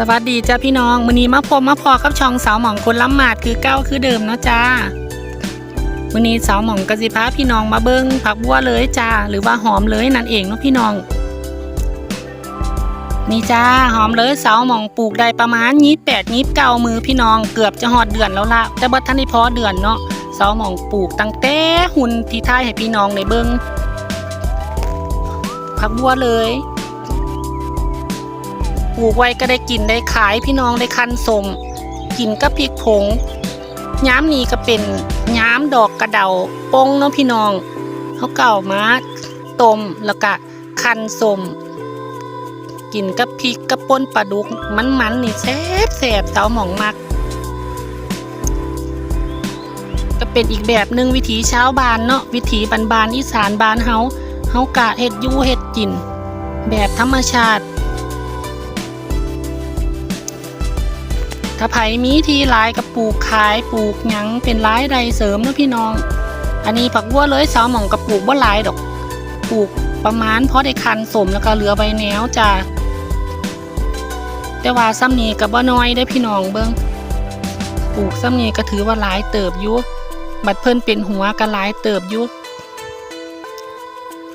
สวัสดีจ้าพี่น้องมื้อนี้มาพบมาพอกับช่องสาวหม่องคนล้ำหมาดคือเก้าคือเดิมเนาะจ้ามื้อนี้สาวหม่องกสิพาพี่น้องมาเบิ้งผักบัวเลยจ้าหรือว่าหอมเลยนั่นเองเนาะพี่น้อง นี่จ้าหอมเลยสาวหม่องปลูกได้ประมาณยี่แปดยี่เก้ามือพี่น้องเกือบจะหอดเดือนแล้วละแต่บ่ทันได้พอเดือนเนาะสาวหม่องปลูกตั้งแต่หุ่นที่ท้ายให้พี่น้องได้เบิ้งผักบัวเลย ปลูกไว้ก็ได้กินได้ขายพี่น้องได้คันสมกินกับพริกผงย้ำนี้ก็เป็นย้ำดอกกระเดาปงเนาะพี่น้องเขาเก่ามาต้มแล้วก็คันสมกินกับพริกกับป่นปลาดุกมันๆนี่แซ่บแสบๆสาวหมองมัก ก็เป็นอีกแบบหนึ่งวิถีเช้าบานเนาะวิถีบานๆอีสานบานเฮาเฮากะเฮ็ดยู่เฮ็ดกิน แบบธรรมชาติ ถ้าไผมีที่หลายกับปลูกขายปลูกหยังเป็นรายได้เสริมเนาะพี่น้อง อันนี้ผักบัวเลยสาวหม่องกับปลูกบ่หลายดอกปลูกประมาณพอได้คันสมแล้วก็เหลือใบแนวจ้าแต่ว่าซ้ำนี้กับบ่น้อยได้พี่น้องเบิ่งปลูกซ้ำนี้ก็ถือว่าหลายเติบยู่บัดเพิ่นเป็นหัวก็หลายเติบยู่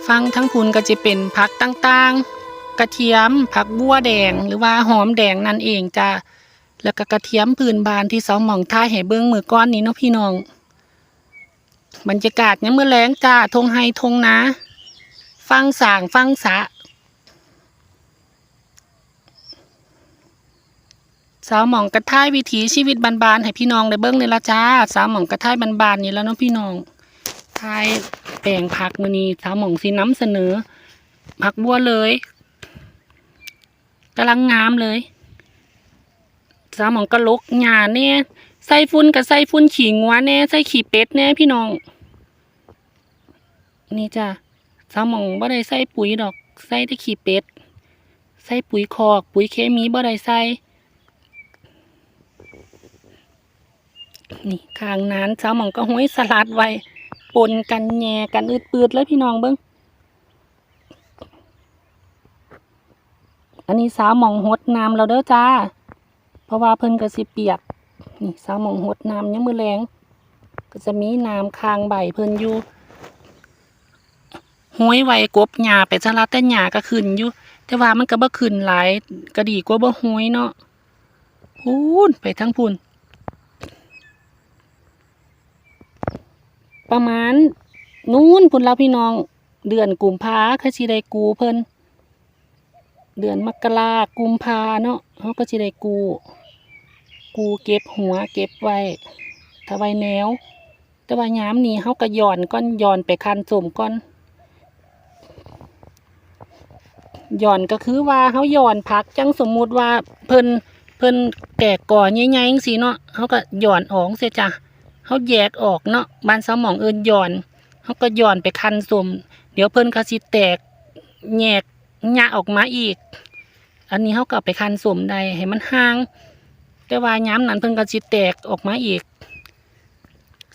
ฟังทั้งพุนก็จะเป็นผักต่างๆ กระเทียมผักบัวแดงหรือว่าหอมแดงนั่นเองจ้า แล้วก็กระเทียมพื้นบานที่เสาหม่องท่ายให้เบิ้งมือก้อนนี้เนาะพี่น้อง บรรยากาศเนี่ยามมื่อแรงจ้าทงไฮทงนาฟังสางฟังสะสาวหม่องกระท่ายวิถีชีวิตบานๆให้พี่น้องได้เบิ้งเลยละจ้า สาวหม่องกระท่ายบานๆนี่แล้วเนาะพี่น้องทายแปลงผักมือนี้สาวหม่องสีน้ำเสนอผักบัวเลยกำลังงามเลย สามหมองกระลกหญ้าแน่ใส่ฝุ่นกับใส่ฝุ่นขี้งัวแน่ใส่ขี้เป็ดแน่พี่น้อง นี่จ้ะสามหมองบ่ได้ใส่ปุ๋ยดอกใส่แต่ขี้เป็ดใส่ปุ๋ยคอกปุ๋ยเคมีบ่ได้ใส่นี่ข้างนั้นสาวหมองก็ห้อยสลัดไว้ปนกันแย่กันอืดปืดแล้วพี่น้องเบิ้งอันนี้สาวหมองหดน้ำเราเด้อจ้า เพราะว่าเพิ่นก็สิเปียก นี่สาวหมองหดน้ำยังมือแรง ก็จะมีน้ำคางใบเพิ่นอยู่ห้อยไว้กบหญ้าไปซะละแต่หญ้าก็ขึ้นอยู่ แต่ว่ามันก็บ่ขึ้นหลายก็ดีกว่าบ่ห้อยเนาะพูนไปทั้งพูนประมาณนู้นพุ่นแล้วพี่น้องเดือนกุมภาคือสิได้กูเพิ่น เดือนมกรากุมภาเนาะเขาก็จะได้กู กูเก็บหัวเก็บไว้ถ้าไว้แนว แต่ว่าย้ำนี้เขาก็ย่อนก้อนย่อนไปคันสมก้อนย่อนก็คือว่าเขาย่อนพักจังสมมุติว่าเพิ่นเพิ่นแตกก่อใหญ่ๆจังซี่เนาะเขาก็ย่อนออกเสียจ้ะเขาแยกออกเนาะบานสมองเอินย่อนเขาก็ย่อนไปคันสมเดี๋ยวเพิ่นก็สิแตกแยก หญ้าออกมาอีก อันนี้เขาก็เอาไปคันสมได้ให้มันห่าง แต่ว่าย้ำนั้นเพิ่นก็สิแตกออกมาอีก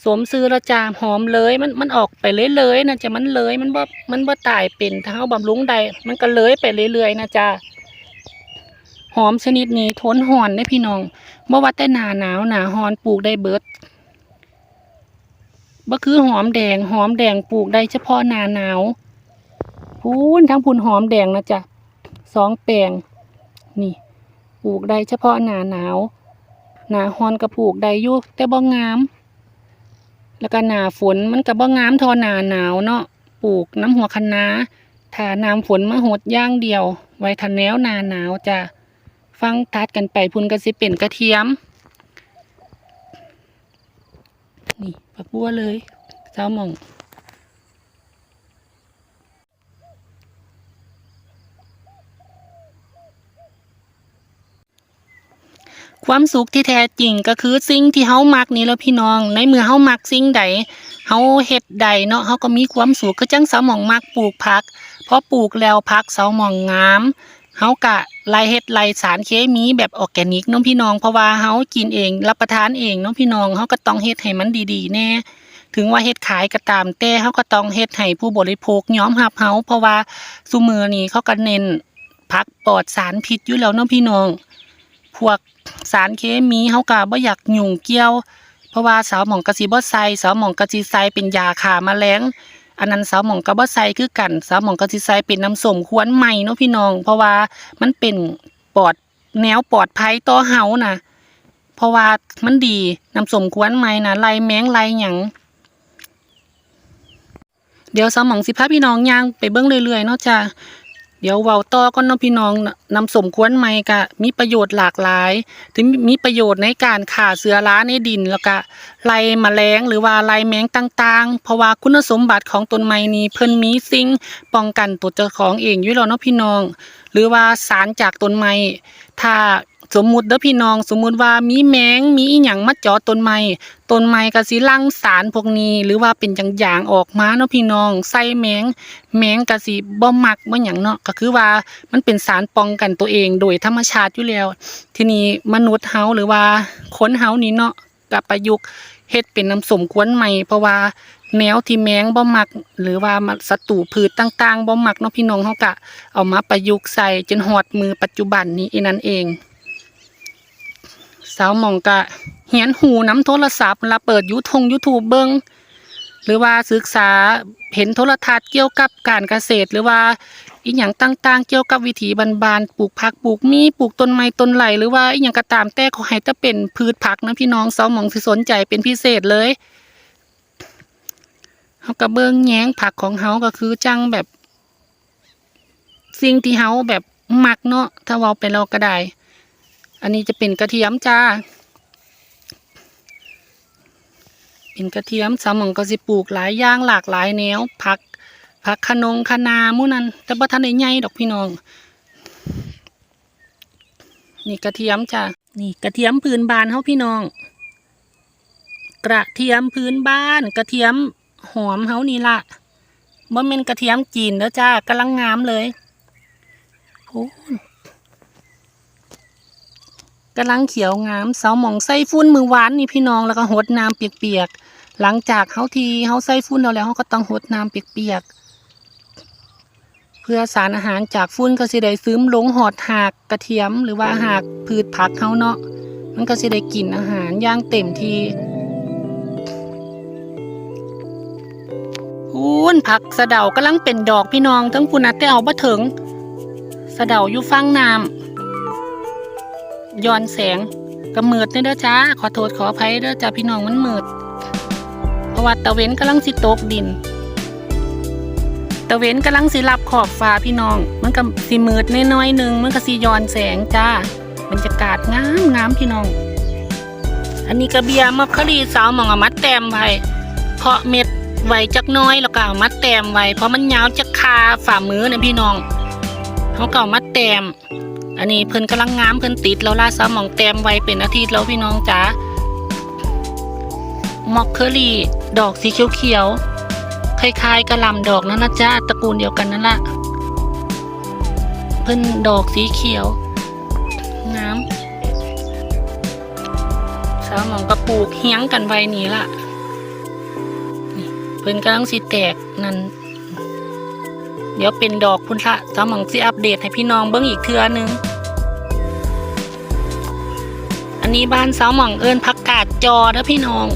สวมซื้อละจามหอมเลยมันมันออกไปเรื่อยๆนะจ๊ะมันเลยมันบ่มันบ่ตายเป็นถ้าเขาบำรุงใด มันก็เลยไปเรื่อยๆนะจ๊ะหอมชนิดนี้ทนหอนได้พี่น้องบ่ว่าแต่หนาหนาวหนาฮอนปลูกได้เบิดบ่คือหอมแดงหอมแดงปลูกได้เฉพาะหนาหนาว พูนทั้งพูนหอมแดงนะจ๊ะสองแปลงนี่ปลูกได้เฉพาะหนาหนาวหนาฮอนก็ปลูกได้อยู่แต่บ่งาม แล้วก็หนาฝนมันก็บ่งามทอหนาหนาวเนาะปลูกน้ำหัวคะน้าถ้าน้ำฝนมาหดย่างเดียว ไว้ทันแนวหนาหนาวจะฟังทัดกันไปพุ่นก็สิเป็นกระเทียม นี่ผักบัวเลยเจ้าหม่อง ความสุขที่แท้จริงก็คือสิ่งที่เฮามักนี่แล้วพี่น้อง ในเมื่อเฮามักสิ่งใดเฮาเฮ็ดใดเนาะเฮาก็มีความสุขคือจังสาวหม่องมักปลูกผักพอปลูกแล้วผักสาวหม่องงามเฮากะไล่เฮ็ดไล่สารเคมีแบบออร์แกนิกเนาะพี่น้องเพราะว่าเฮากินเองรับประทานเองเนาะพี่น้องเฮาก็ต้องเฮ็ดให้มันดีๆแน่ถึงว่าเฮ็ดขายก็ตามแต่เฮาก็ต้องเฮ็ดให้ผู้บริโภคยอมรับเฮาเพราะว่าซุมือนี้เขาก็เน้นผักปลอดสารพิษอยู่แล้วเนาะพี่น้อง พวกสารเคมีเฮาก็บ่อยากยุ่งเกี่ยว เพราะว่าสาวหม่องก็สิบ่ใส่สาวหม่องก็สิใส่เป็นยาฆ่าแมลงอันนั้นสาวหม่องก็บ่ใส่คือกัน สาวหม่องก็สิใส่เป็นน้ำส้มขวนใหม่เนาะพี่น้อง เพราะว่ามันเป็นปลอดแนวปลอดภัยต่อเฮานะเพราะว่ามันดีน้ำส้มขวนใหม่นะไล่แมงไล่หยังเดี๋ยวสาวหม่องสิพาพี่น้องย่างไปเบิ่งเรื่อยๆเนาะจ้ะ เดี๋ยวเว้าต่อก็น้องพี่น้องนำสมควรไหมก็มีประโยชน์หลากหลาย ถึงมีประโยชน์ในการข่าเสือราในดินแล้วก็ไล่แมลงหรือว่าไล่แมงต่างๆ เพราะว่าคุณสมบัติของต้นไม้นี้เพิ่นมีสิ่งป้องกันตัวเจ้าของเองอยู่แล้วเนาะพี่น้อง หรือว่าสารจากต้นไม้ถ้า สมมุติเด้อพี่น้องสมมุติว่ามีแมงมีอีหยังมาเจาะต้นไม้ต้นไม้ก็สิลั่งสารพวกนี้ หรือว่าเป็นอย่างๆออกมาเนาะพี่น้องใส่แมงแมงก็สิบ่มักบ่หยังเนาะก็คือว่ามันเป็นสารป้องกันตัวเองโดยธรรมชาติอยู่แล้ว ทีนี้มนุษย์เฮาหรือว่าคนเฮานี่เนาะกับประยุกต์เฮ็ดเป็นน้ำสมควรใหม่เพราะว่าแนวที่แมงบ่มัก หรือว่าศัตรูพืชต่างๆบ่มักเนาะพี่น้องเฮาก็เอามาประยุกต์ใส่จนฮอดมือปัจจุบันนี้อีนั่นเอง สาวมองก็เหียนหูน้ำโทรศัพท์เวลาเปิดยูทง YouTube เบิ่งหรือว่าศึกษาเห็นโทรทัศน์เกี่ยวกับการเกษตร หรือว่าอีหยังต่างๆ เกี่ยวกับวิถีบานๆปลูกผักปลูกมีปลูกต้นไม้ต้นไหลหรือว่าอีหยังก็ตามแต่ขอให้แต่เป็นพืชผักนะพี่น้องสาวมองสิสนใจเป็นพิเศษเลยเฮาก็เบิ่งแย้งผักของเฮาก็คือจังแบบ สิ่งที่เฮาแบบมักเนาะถ้าเว้าไปเราก็ได้ อันนี้จะเป็นกระเทียมจ้า เป็นกระเทียมสมองก็สิปลูกหลายอย่างหลากหลายแนวผักผักขนงคะนามู่นั้นแต่บ่ทันได้ใหญ่ดอกพี่น้อง นี่กระเทียมจ้ะนี่กระเทียมพื้นบ้านเฮาพี่น้อง กระเทียมพื้นบ้าน กระเทียมหอมเฮานี่ละบ่แม่นกระเทียมจีนเด้อจ้ากำลังงามเลยโอ้ กำลังเขียวงามเสาหมองใส่ฟุ้นมือหวานนี่พี่น้องแล้วก็หดน้ำเปียกๆหลังจากเฮาทีเฮาใส่ฟุ้นแล้วแล้วเฮาก็ต้องหดน้ำเปียกๆเพื่อสารอาหารจากฟุ้นก็สิได้ซึมลงหอดหากกระเทียมหรือว่าหากพืชผักเฮาเนาะมันก็สิได้กินอาหารย่างเต็มที่ฟุ้นผักสะเดากำลังเป็นดอกพี่น้องทั้งปุนนะแต่เอาบ่ถึงสะเดาอยู่ฟังน้ำ ย้อนแสงก็มืดเด้อจ้า ขอโทษขออภัยเด้อจ้าพี่น้องมันมืดเพราะว่าตะเวนกำลังสิตกดิน ตะเวนกำลังสิรับขอบฟ้าพี่น้อง มันก็สิมืดน้อยๆหนึงมันก็สิย้อนแสงจ้าบรรยากาศงามงามพี่น้อง อันนี้กระเบียมะขรีสาวหมองอมัดแต้มไว้เพาะเม็ดไว้จักน้อยแล้วก็มัดแต้มไว้เพราะมันยาวจักคาฝ่ามือนะพี่น้องเขาก็เอามัดแต้ม อันนี้เพิ่นกำลังงามเพิ่นติดแล้วล่าสาวหมองแต้มไว้เป็นอาทิตย์แล้วพี่น้องจ๋ามอกเคอรี่ ดอกสีเขียวๆคล้ายๆกระลำดอกนั่นนะจ้าตระกูลเดียวกันนั่นละเพิ่นดอกสีเขียวงามสาวหมองกระปลูกเฮี้ยงกันไว้นี่ล่ะเพิ่นกำลังสิแตกนั่นเดี๋ยวเป็นดอกพุ่นละสาวหมองสิอัปเดตให้พี่น้องเบิ่งอีกเทื่อนึง อันนี้บ้านสาวหม่องเอิญผักกาดจอเด้อพี่น้อง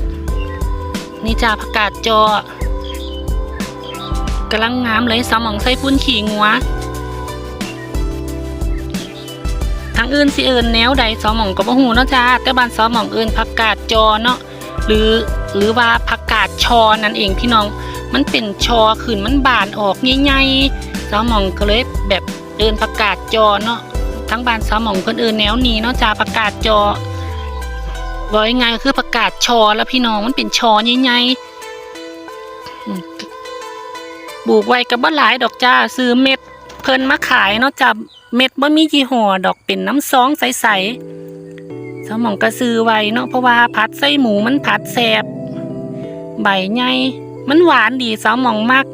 นี่จ้าผักกาดจอกำลังงามเลยสาวหม่องใส่ปุ้นขี่งัวทางอื่นสิเอิญแนวใดสอหม่องก็บ่ฮู้เนาะจ้าแต่บ้านสอหม่องเอิญผักกาดจอเนาะหรือหรือว่าผักกาดชอนั่นเองพี่น้อง มันเป็นชอขึ้นมันบานออกใหญ่ๆสอหม่องก็เลยแบบเอิญผักกาดจอเนาะทั้งบ้านสอหม่องเพิ่นเอิญแนวนี้เนาะจ้าผักกาดจอ ว่ายังไงก็คือผักกาดชอแล้วพี่น้องมันเป็นชอใหญ่ๆปลูกไว้ก็บ่หลายดอกจ้า ซื้อเม็ดเพิ่นมาขายเนาะจ้าเม็ดบ่มียี่ห้อดอกเป็นน้ำซองใสๆสมองกระซือไว้เนาะเพราะว่าผัดไส้หมูมันผัดแสบใบใหญ่มันหวานดีสมองมัก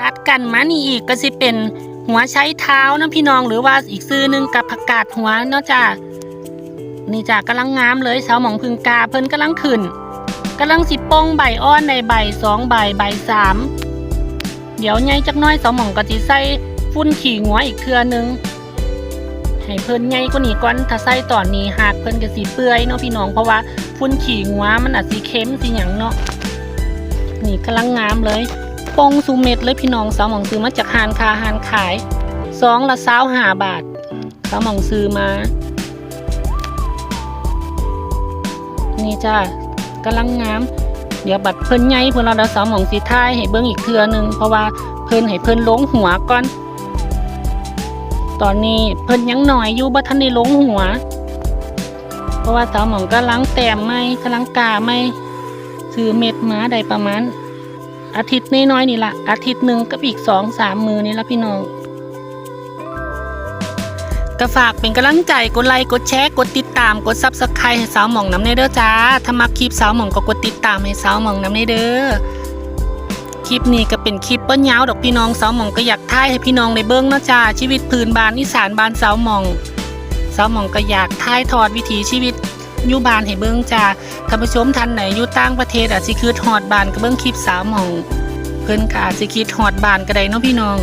ถัดกันมานี่อีกก็สิเป็นหัวใช้เท้านะพี่น้องหรือว่าอีกซื้อหนึงกับผักกาดหัวเนาะจ้า นี่จ้ากำลังงามเลยสาวหมองพึงกาเพิ่นกำลังขึ้นกำลังสิปงใบอ้อนในใบสองใบใบสามเดี๋ยวไงจักน้อยสาวหม่องก็สิใส่ฟุ้นขี่หัวอีกเทือนึงให้เพิ่นใหญ่กว่านี้ก่อนถ้าใส่ตอนนี้หากเพิ่นก็สิเปื่อยเนาะพี่น้องเพราะว่าฝุ่นขี้งัวมันอาจสิเค็มสิหยังเนาะนี่กำลังงามเลยปงซูเม็ดเลยพี่น้องสาวหมองซื้อมาจากหานคาหานขายซองละ25บาทสาวหมองซื้อมา นี่จ้ากำลังงาม เดี๋ยวบัดเพิ่นใหญ่เพิ่นเราเดาสาวหมองสีท้ายให้เบิ่งอีกเทื่อหนึงเพราะว่าเพิ่นให้เพิ่นลงหัวก่อน ตอนนี้เพิ่นยังหน่อยอยู่บ่ทันได้ลงหัว เพราะว่าสาวหมองกำลังแต้มไม่กำลังกาไม่ซื้อเม็ดม้าได้ประมาณ อาทิตย์น้อยๆนี่ละอาทิตย์หนึ่งกับอีกสองสามมือนี่ละพี่น้อง ก็ฝากเป็นกำลังใจกดไลค์กดแชร์กดติดตามกดซับสไครต์ให้สาวหม่องน้ำในเด้อจ้าถ้ามักคลิปสาวหม่องก็กดติดตามให้สาวหม่องน้ำในเด้อคลิปนี้ก็เป็นคลิปเปิ้นยาวดอกพี่น้องสาวหม่องก็อยากถ่ายให้พี่น้องได้เบิ่งนาะจ้าชีวิตพื้นบ้านอีสานบ้านสาวหม่องสาวหม่องก็อยากถ่ายทอดวิถีชีวิตยูบานให้เบิ่งจ้าท่านผู้ชมท่านไหนอยู่ต่างประเทศอาจสิคิดฮอดบานก็เบิ่งคลิปสาวหม่อง เพิ่นก็อาจสิคิดฮอดบานก็ได้เนาะพี่น้อง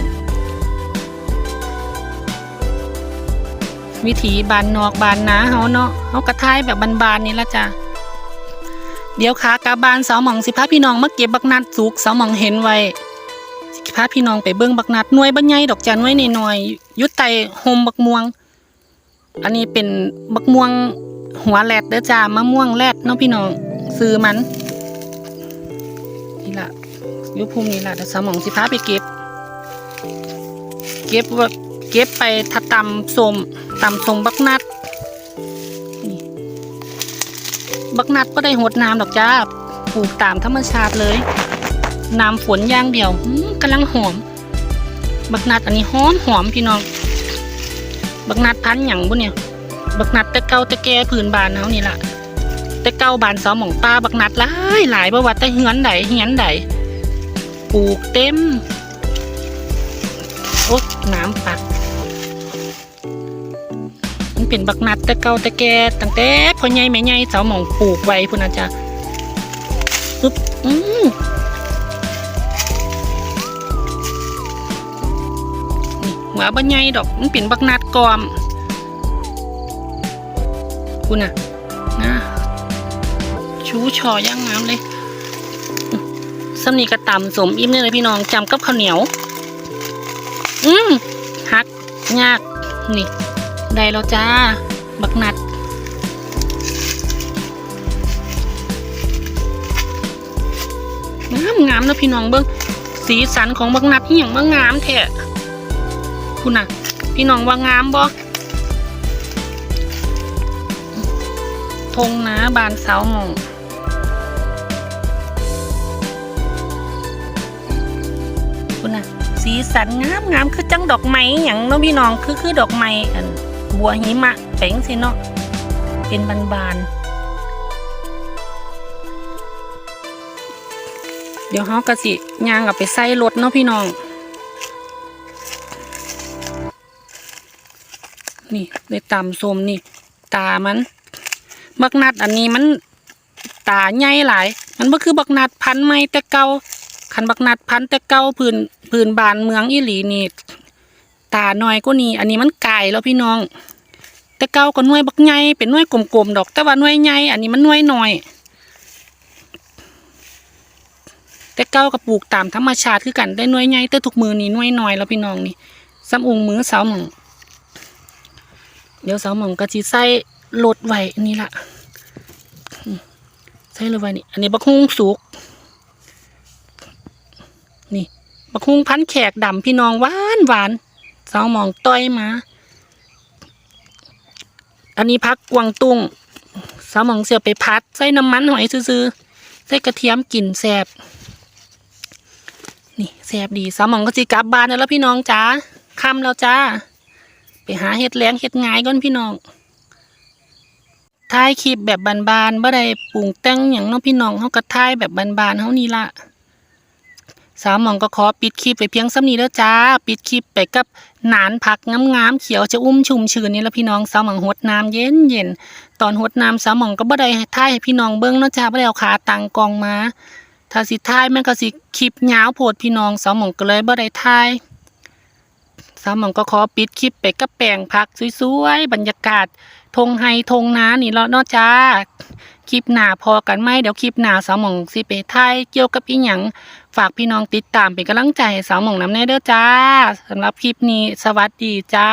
วิถีบานนอกบานนาเฮาเนาะเฮากระทายแบบบานๆนี่ละจ้ะเดี๋ยวขากาบานสาวหม่องสิพาพี่น้องมาเก็บบักนัดสุกสาวหม่องเห็นไว้สิพาพี่น้องไปเบิ่งบักนัดหน่วยบ่ใหญ่ดอกจ้ะหน่วยน้อยๆอยู่ใต้โฮมบักม่วง อันนี้เป็นบักม่วงหัวแรดเด้อจ้ามะม่วงแรดเนาะพี่น้องซื้อมันนี่ละยู่ภูมินี่ละเดี๋ยวสาวหม่องสิพาไปเก็บ เก็บไว้ เก็บไปถ้าตำสมตำสมบักนัด บักนัดก็ได้หดน้ำดอกจ้าปลูกตามธรรมชาติเลย น้ำฝนย่างเดียวกำลังหอม บักนัดอันนี้หอมหอมพี่น้อง บักนัดพันหยังบุเนี่ย บักนัดต่เกาต่แก่พื้นบานเฮานี่ล่ะต่เกาบานสาวหม่องป้าบักนัดหลายหลายบ่ว่าแต่เฮือนใดเฮือนใดปลูกเต็มโอ๊ยน้ำปัด เป็นบักนัดต่เกาต่แกตั้งแต่พ่อใหญ่แม่ใหญ่สาวหมองปลูกไว้พุ่นนะจ๊ะปึ๊บอืมนี่หัวบ่ใหญ่ดอกมันเป็นบักนัดกอมคุณน่ะนะชูชอย่างงามเลยอื้อสำนีกระตำสมอิ่มเนี่ยเลยพี่น้องจำกับข้าวเหนียว อืมหักยากนี่ ได้แล้วจ้า บักนัด งามงามนะพี่น้องเบิ้งสีสันของบักนัดนี่อย่างว่างามแท้คุณน่ะ พี่น้องว่างามบ่ทงนะบานเสาหมองคุณน่ะ สีสันงามงามคือจังดอกไม้หยังเนาะพี่น้องคือคือดอกไม้อัน บัวหิมะแปลงสิเนาะเป็นบานบานๆเดี๋ยวเฮากะสิย่างเอาไปใส่รถเนาะพี่น้อง นี่ได้ตำส้มนี่ ตามัน บักนัดอันนี้มันตาใหญ่หลาย มันบ่คือบักนัดพันธุ์ใหม่แต่เก่าคันบักนัดพันแต่เก่าพื้นพื้นบานเมืองอีหลีนี่ ตาน้อยก็นี่อันนี้มันไก่แล้วพี่น้อง แต่เก่าก็หน่วยบักใหญ่เป็นหน่วยกลมๆดอก แต่ว่าหน่วยใหญ่อันนี้มันหน่วยหน้อย แต่เก่าก็ปลูกตามธรรมชาติคือกันได้หน่วยใหญ่แต่ทุกมือนี่หน่วยหน้อยแล้วพี่น้องนี่ซ้ำองมือสาวหมองเดี๋ยวสาวหมองก็สิใส่รถไว้นี่ละใส่รถไว้นี่อันนี้บักฮุ้งสุกนี่บักฮุงพันแขกดำพี่น้องหวานหวาน สาวหมองต้อยมา อันนี้พักกวางตุ้งสาวหมองเสียไปพัด ใส่น้ำมันหอยซื้อๆใส่กระเทียมกลิ่นแสบนี่แสบดีสาวหมองก็สิกลับบ้านแล้วพี่น้องจ้าค่ำแล้วจ้า ไปหาเห็ดแล้งเห็ดงายก่อนพี่น้องถ่ายคลิปแบบบานๆบ่ได้ปรุงแต่งอย่างน้องพี่น้องเฮาก็ถ่ายแบบบานๆเฮานี่ละ สาวหมองก็ขอปิดคลิปไปเพียงซ้ำนี้แล้วจ้า ปิดคลิปไปกับหนานผักงามๆเขียวจะอุ้มชุ่มชื้นนี่ละพี่น้องสาวหมองหดน้ำเย็นเย็นตอนหดน้ำสาวหมองก็บ่ได้ถ่ายให้พี่น้องเบิ่งนะจ้าบ่ได้เอาขาตังกองมาถ้าสิถ่ายแมันก็สิคลิปยาวโพดพี่น้องสาวหมองก็เลยบ่ได้ถ่ายสาวหมองก็ขอปิดคลิปไปกับแปลงพักสวยๆบรรยากาศทงไฮทงน้านี่เลาะเนาะจ้า คลิปหน้าพอกันไหมเดี๋ยวคลิปหน้าสาวหมองสิไปไทยเกี่ยวกับอีหยังฝากพี่น้องติดตามเป็นกำลังใจให้สาวหมองน้ำแน่เด้อจ้าสำหรับคลิปนี้สวัสดีจ้า